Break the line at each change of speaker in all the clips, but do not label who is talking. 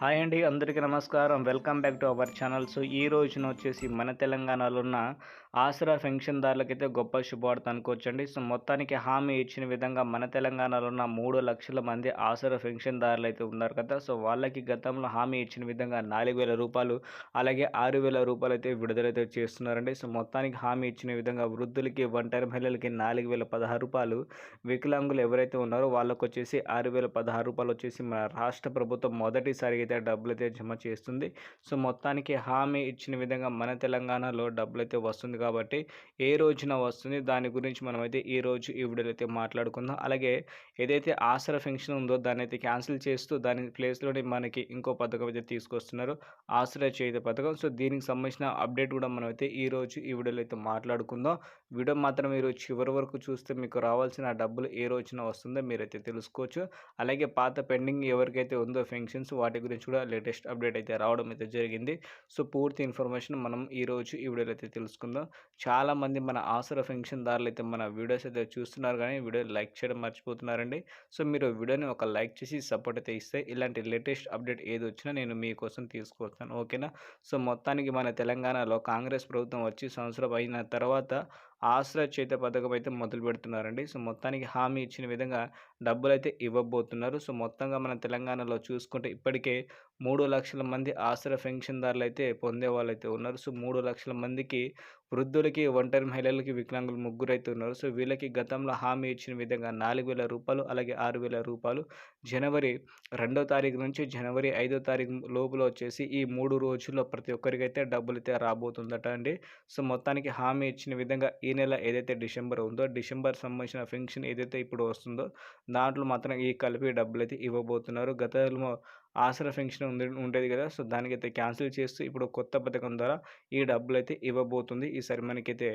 Hi అండి అందరికీ నమస్కారం. Welcome back to our channel. So ఈ రోజున వచ్చేసి మన తెలంగాణలో ఉన్న ఆసరా పెన్షన్దారులకైతే గొప్ప శుభవార్త అనుకోవచ్చండి. సో మొత్తానికి హామీ ఇచ్చిన విధంగా మన తెలంగాణలో ఉన్న మూడు లక్షల మంది ఆసరా పెన్షన్దారులు అయితే ఉన్నారు కదా. సో వాళ్ళకి గతంలో హామీ ఇచ్చిన విధంగా నాలుగు వేల రూపాయలు అలాగే ఆరు వేల రూపాయలు అయితే విడుదలైతే చేస్తున్నారండి. సో మొత్తానికి హామీ ఇచ్చిన విధంగా వృద్ధులకి ఒంటరి మహిళలకి నాలుగు వేల పదహారు రూపాయలు వికలాంగులు ఎవరైతే ఉన్నారో వాళ్ళకు వచ్చేసి ఆరు వేల పదహారు రూపాయలు వచ్చేసి మన రాష్ట్ర ప్రభుత్వం మొదటిసారి అయితే డబ్బులు అయితే జమ చేస్తుంది. సో మొత్తానికి హామీ ఇచ్చిన విధంగా మన తెలంగాణలో డబ్బులు అయితే వస్తుంది కాబట్టి ఏ రోజున వస్తుంది? దాని గురించి మనమైతే ఈ రోజు ఈ వీడియోలో అయితే మాట్లాడుకుందాం. అలాగే ఏదైతే ఆసరా ఫెన్షన్ ఉందో దాన్ని అయితే క్యాన్సిల్ చేస్తూ దాని ప్లేస్లోనే మనకి ఇంకో పథకం అయితే తీసుకొస్తున్నారు. ఆసరా చేత పథకం. సో దీనికి సంబంధించిన అప్డేట్ కూడా మనమైతే ఈ రోజు ఈ వీడియోలో అయితే మాట్లాడుకుందాం. వీడియో మాత్రం మీరు చివరి వరకు చూస్తే మీకు రావాల్సిన డబ్బులు ఏ రోజున వస్తుందో మీరైతే తెలుసుకోవచ్చు. అలాగే పాత పెండింగ్ ఎవరికైతే ఉందో ఫంక్షన్స్ వాటి గురించి కూడా లేటెస్ట్ అప్డేట్ అయితే రావడం అయితే జరిగింది. సో పూర్తి ఇన్ఫర్మేషన్ మనం ఈరోజు ఈ వీడియోలో అయితే తెలుసుకుందాం. చాలామంది మన ఆసర ఫంక్షన్ దారులు అయితే మన వీడియోస్ అయితే చూస్తున్నారు కానీ వీడియో లైక్ చేయడం మర్చిపోతున్నారండి. సో మీరు వీడియోని ఒక లైక్ చేసి సపోర్ట్ అయితే ఇస్తే ఇలాంటి లేటెస్ట్ అప్డేట్ ఏది వచ్చినా నేను మీకోసం తీసుకొస్తాను ఓకేనా? సో మొత్తానికి మన తెలంగాణలో కాంగ్రెస్ ప్రభుత్వం వచ్చి సంవత్సరం అయిన తర్వాత ఆశ్రయ చేత పథకం అయితే మొదలు పెడుతున్నారండి. సో మొత్తానికి హామీ ఇచ్చిన విధంగా డబ్బులు అయితే ఇవ్వబోతున్నారు. సో మొత్తంగా మన తెలంగాణలో చూసుకుంటే ఇప్పటికే మూడు లక్షల మంది ఆశ్రయ పెన్షన్దారులు అయితే పొందే వాళ్ళు అయితే ఉన్నారు. సో మూడు లక్షల మందికి వృద్ధులకి ఒంటరి మహిళలకి వికలాంగులు ముగ్గురు అయితే ఉన్నారు. సో వీళ్ళకి గతంలో హామీ ఇచ్చిన విధంగా నాలుగు వేల రూపాయలు అలాగే ఆరు వేల రూపాయలు జనవరి రెండో తారీఖు నుంచి జనవరి ఐదో తారీఖు లోపల వచ్చేసి ఈ మూడు రోజుల్లో ప్రతి ఒక్కరికైతే డబ్బులు అయితే రాబోతుందట అండి. సో మొత్తానికి హామీ ఇచ్చిన విధంగా ఈ ఈ నెల ఏదైతే డిసెంబర్ ఉందో డిసెంబర్ సంబంధించిన ఫంక్షన్ ఏదైతే ఇప్పుడు వస్తుందో దాంట్లో మాత్రం ఈ కలిపి డబ్బులు అయితే ఇవ్వబోతున్నారు. గతంలో ఆసరా ఫెన్షన్ ఉంది ఉండేది కదా. సో దానికైతే క్యాన్సిల్ చేస్తూ ఇప్పుడు కొత్త పథకం ద్వారా ఈ డబ్బులు అయితే ఇవ్వబోతుంది. ఈసారి మనకైతే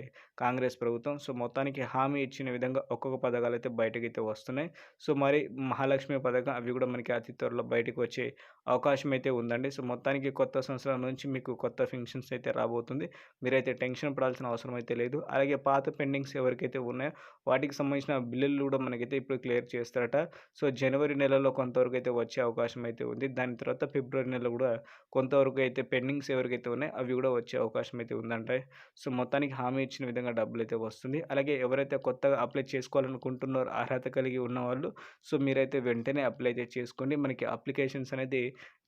కాంగ్రెస్ ప్రభుత్వం. సో మొత్తానికి హామీ ఇచ్చిన విధంగా ఒక్కొక్క పథకాలు అయితే బయటకు అయితే వస్తున్నాయి. సో మరి మహాలక్ష్మి పథకం అవి కూడా మనకి అతి త్వరలో బయటకు వచ్చే అవకాశం అయితే ఉందండి. సో మొత్తానికి కొత్త సంవత్సరం నుంచి మీకు కొత్త ఫెన్షన్స్ అయితే రాబోతుంది. మీరైతే టెన్షన్ పడాల్సిన అవసరం అయితే లేదు. అలాగే పాత పెండింగ్స్ ఎవరికైతే ఉన్నాయో వాటికి సంబంధించిన బిల్లులు కూడా మనకైతే ఇప్పుడు క్లియర్ చేస్తారట. సో జనవరి నెలలో కొంతవరకు అయితే వచ్చే అవకాశం అయితే ఉంది. దాని తర్వాత ఫిబ్రవరి నెలలో కూడా కొంతవరకు అయితే పెండింగ్స్ ఎవరికైతే ఉన్నాయో అవి కూడా వచ్చే అవకాశం అయితే ఉందంటే సో మొత్తానికి హామీ ఇచ్చిన విధంగా డబ్బులు అయితే వస్తుంది. అలాగే ఎవరైతే కొత్తగా అప్లై చేసుకోవాలనుకుంటున్నారో అర్హత కలిగి ఉన్న వాళ్ళు సో మీరైతే వెంటనే అప్లై అయితే చేసుకోండి. మనకి అప్లికేషన్స్ అనేది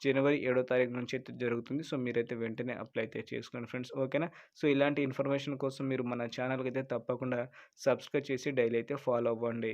జనవరి ఏడో తారీఖు నుంచి అయితే జరుగుతుంది. సో మీరైతే వెంటనే అప్లై అయితే చేసుకోండి ఫ్రెండ్స్. ఓకేనా? సో ఇలాంటి ఇన్ఫర్మేషన్ కోసం మీరు మన ఛానల్కి అయితే తప్పకుండా సబ్స్క్రైబ్ చేసి డైలీ అయితే ఫాలో అవ్వండి.